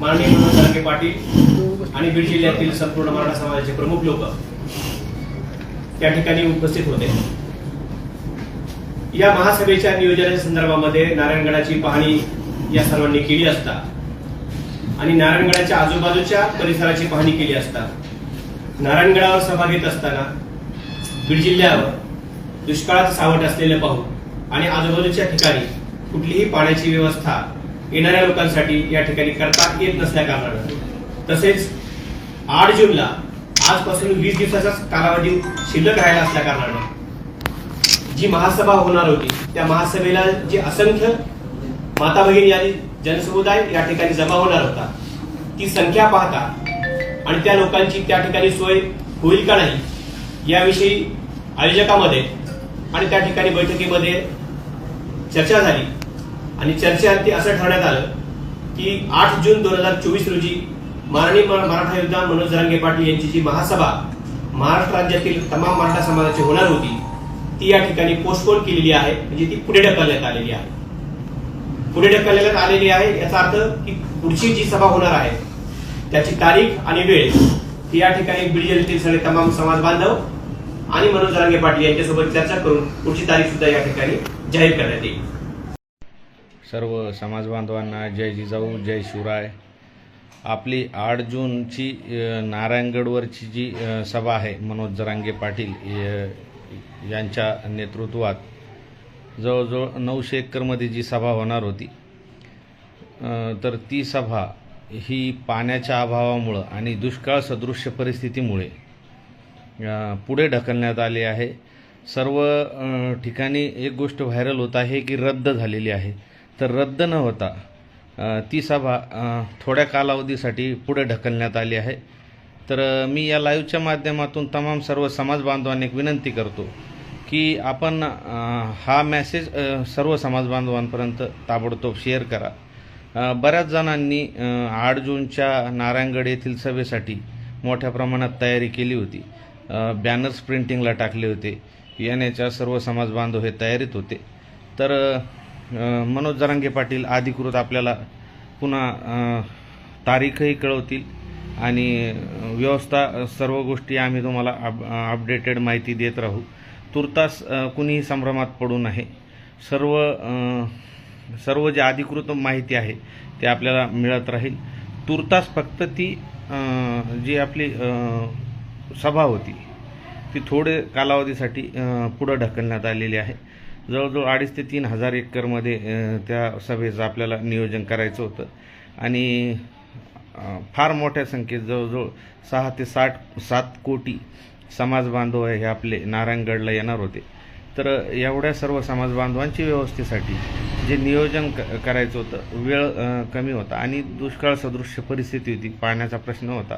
माननीय मनोज जरांगे पाटील आणि बीड जिल्ह्यातील संपूर्ण मराठा समाजाचे प्रमुख लोक त्या ठिकाणी उपस्थित होते. या महासभेच्या नियोजनाच्या संदर्भामध्ये नारायणगडाची पाहणी या सर्वांनी केली असता आणि नारायणगडाच्या आजूबाजूच्या परिसराची पाहणी केली असता नारायणगडावर सभा घेत असताना बीड जिल्ह्यावर दुष्काळात सावट असलेले पाहू आणि आजूबाजूच्या ठिकाणी कुठलीही पाण्याची व्यवस्था येणाऱ्या लोकांसाठी या ठिकाणी करता येत नसल्या कारणानं. तसेच आठ जूनला आजपासून वीस दिवसाचा कालावधी शिल्लक राहिला असल्या कारणानं जी महासभा होणार होती त्या महासभेला जे असंख्य माता भगिनी आणि जनसमुदाय या ठिकाणी जमा होणार होता ती संख्या पाहता आणि त्या लोकांची त्या ठिकाणी सोय होईल का नाही याविषयी आयोजकामध्ये आणि त्या ठिकाणी बैठकीमध्ये चर्चा झाली. आणि चर्चेअंती असं ठरवण्यात आलं की आठ जून दोन हजार चोवीस रोजी माननीय मराठा योद्धा मनोज जरांगे पाटील यांची जी महासभा महाराष्ट्र राज्यातील तमाम मराठा समाजाची होणार होती ती या ठिकाणी पोस्टपोन केलेली आहे. म्हणजे ती पुढे ढकलण्यात आलेली आहे. पुढे ढकलण्यात आलेली आहे याचा अर्थ की पुढची जी सभा होणार आहे त्याची तारीख आणि वेळ ही या ठिकाणी बीड जिल्ह्यातील सगळे तमाम समाज बांधव आणि मनोज जरांगे पाटील यांच्यासोबत चर्चा करून पुढची तारीख सुद्धा या ठिकाणी जाहीर करण्यात येईल. सर्व समाज बांधवांना जय जिजाऊ जय शिवराय. आपली आठ जूनची नारायणगडवरची जी सभा आहे मनोज जरांगे पाटील यांच्या नेतृत्वात जवळजवळ नऊशे एकरमध्ये जी सभा होणार होती तर ती सभा ही पाण्याच्या अभावामुळं आणि दुष्काळ सदृश्य परिस्थितीमुळे पुढे ढकलण्यात आली आहे. सर्व ठिकाणी एक गोष्ट व्हायरल होत आहे की रद्द झालेली आहे. तर रद्द न होता ती सभा थोड्या कालावधीसाठी पुढे ढकलण्यात आली आहे. तर मी या लाईव्हच्या माध्यमातून तमाम सर्व समाज बांधवांना एक विनंती करतो की आपण हा मॅसेज सर्व समाज बांधवांपर्यंत ताबडतोब शेअर करा. बऱ्याच जणांनी आठ जूनच्या नारायणगड येथील सभेसाठी मोठ्या प्रमाणात तयारी केली होती. बॅनर्स प्रिंटिंगला टाकले होते. येण्याच्या सर्व समाज बांधव हे तयारीत होते. तर मनोज जरांगे पाटील अधिकृत आपल्याला पुन्हा तारीखही कळवतील आणि व्यवस्था सर्व गोष्टी आम्ही तुम्हाला अप अपडेटेड माहिती देत राहू. तुर्तास कुणीही संभ्रमात पडू नये. सर्व सर्व जे अधिकृत माहिती आहे ते आपल्याला मिळत राहील. तुर्तास फक्त ती जी आपली सभा होती ती थोडे कालावधीसाठी पुढं ढकलण्यात आलेली आहे. जवळजवळ अडीच ते तीन हजार एकरमध्ये त्या सभेचं आपल्याला नियोजन करायचं होतं. आणि फार मोठ्या संख्येत जवळजवळ सहा ते साठ सात कोटी समाज बांधव हे आपले नारायणगडला येणार होते. तर एवढ्या सर्व समाज बांधवांची व्यवस्थेसाठी जे नियोजन क करायचं होतं वेळ कमी होता. आणि दुष्काळ सदृश्य परिस्थिती होती पाण्याचा प्रश्न होता.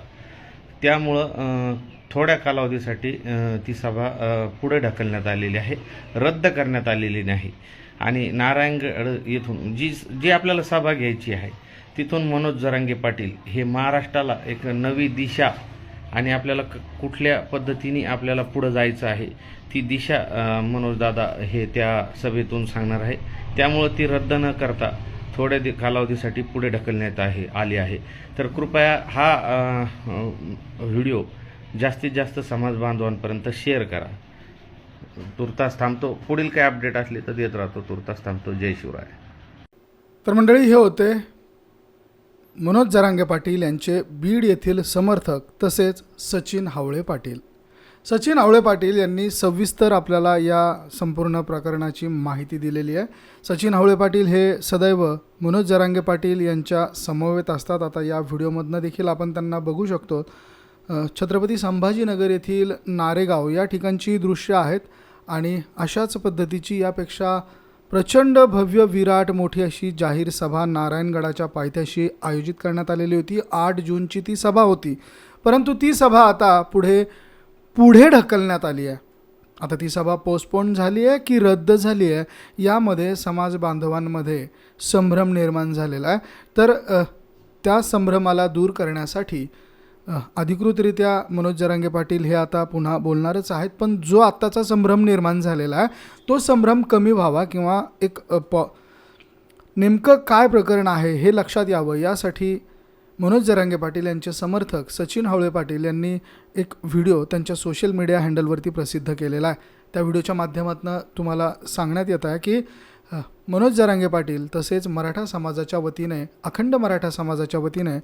त्यामुळं थोड्या कालावधीसाठी ती सभा पुढे ढकलण्यात आलेली आहे रद्द करण्यात आलेली नाही. आणि नारायणगड येथून जी जी आपल्याला सभा घ्यायची आहे तिथून मनोज जरांगे पाटील हे महाराष्ट्राला एक नवी दिशा आणि आपल्याला क- कुठल्या पद्धतीने आपल्याला पुढं जायचं आहे ती दिशा मनोजदादा हे त्या सभेतून सांगणार आहे. त्यामुळं ती रद्द न करता थोड्या दि कालावधीसाठी पुढे ढकलण्यात आहे आली आहे. तर कृपया हा व्हिडिओ जास्तीत जास्त समाज बांधवांपर्यंत शेअर करा. तुर्तास थांबतो. पुढील काय अपडेट असले तर देत राहतो. तुर्तास थांबतो. जय शिवराय. तर मंडळी हे होते मनोज जरांगे पाटील यांचे बीड येथील समर्थक तसेच सचिन हावळे पाटील. सचिन हावळे पाटील यांनी सविस्तर आपल्याला या संपूर्ण प्रकरणाची माहिती दिलेली आहे. सचिन हावळे पाटील हे सदैव मनोज जरांगे पाटील यांच्या समवेत असतात. आता या व्हिडिओमधनं देखील आपण त्यांना बघू शकतो. छत्रपती संभाजीनगर येथील नारेगाव या ठिकाणची दृश्य आहेत आणि अशाच पद्धतीची यापेक्षा प्रचंड भव्य विराट मोठी अशी जाहीर सभा नारायणगडाच्या पायथ्याशी आयोजित करण्यात आलेली होती. आठ जूनची ती सभा होती. परंतु ती सभा आता पुढे पुढे ढकलण्यात आली आहे. आता ती सभा पोस्टपोन झाली आहे की रद्द झाली आहे यामध्ये समाज बांधवांमध्ये संभ्रम निर्माण झालेला आहे. तर त्या संभ्रमाला दूर करण्यासाठी अधिकृतरित्या मनोज जरांगे पाटील हे आता पुन्हा बोलणारच आहेत पण जो आत्ताचा संभ्रम निर्माण झालेला आहे तो संभ्रम कमी व्हावा किंवा एक पॉ नेमकं काय प्रकरण आहे हे लक्षात यावं यासाठी मनोज जरांगे पाटील यांचे समर्थक सचिन हावळे पाटील यांनी एक व्हिडिओ त्यांच्या सोशल मीडिया हँडलवरती प्रसिद्ध केलेला आहे. त्या व्हिडिओच्या माध्यमातून तुम्हाला सांगण्यात येत आहे की मनोज जरांगे पाटील तसेच मराठा समाजाच्या वतीने अखंड मराठा समाजाच्या वतीने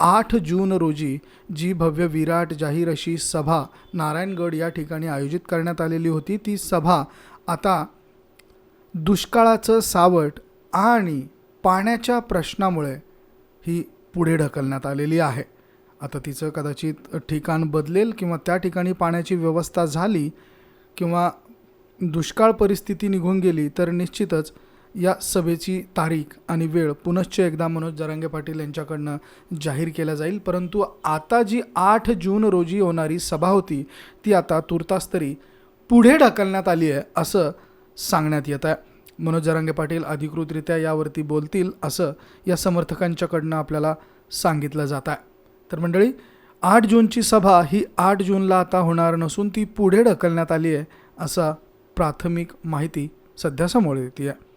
आठ जून रोजी जी भव्य विराट जाहीर अशी सभा नारायणगड या ठिकाणी आयोजित करण्यात आलेली होती ती सभा आता दुष्काळाचं सावट आणि पाण्याच्या प्रश्नामुळे ही पुढे ढकलण्यात आलेली आहे. आता तिचं कदाचित ठिकाण बदलेल किंवा त्या ठिकाणी पाण्याची व्यवस्था झाली किंवा दुष्काळ परिस्थिती निघून गेली तर निश्चितच या सभेची तारीख आणि वेळ पुनश्च एकदा मनोज जरांगे पाटील यांच्याकडनं जाहीर केला जाईल. परंतु आता जी आठ जून रोजी होणारी सभा होती ती आता तुर्तास तरी पुढे ढकलण्यात आली आहे असं सांगण्यात येत आहे. मनोज जरांगे पाटील अधिकृतरित्या यावरती बोलतील असं या समर्थकांच्याकडनं आपल्याला सांगितलं जात आहे. तर मंडळी आठ जूनची सभा ही आठ जूनला आता होणार नसून ती पुढे ढकलण्यात आली आहे असा प्राथमिक माहिती सध्या समोर येते. आहे